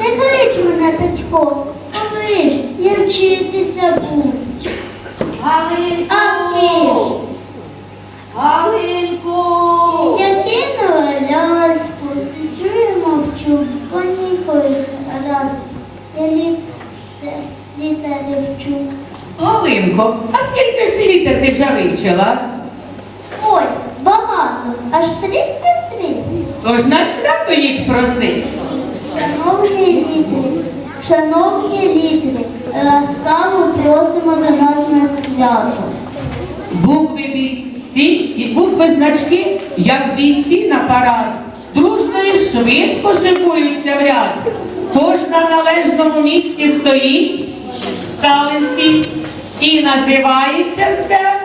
Не клич мене, Петько, клич, я вчитися буду. Галинко! А Галинко! я кинула ляльку, сиджу і мовчу, понікою раз. Я літе, літери вчу. Галинко, а скільки ж ти літер ти вже вивчила? Аж 33. Тож на свято їх проси. Шановні літери, шановні літери, ласкаво просимо до нас на свято. Букви бійці і букви значки, як бійці на парад, дружно і швидко шикуються в ряд. Тож на належному місці стоїть, стали всі, і називається все.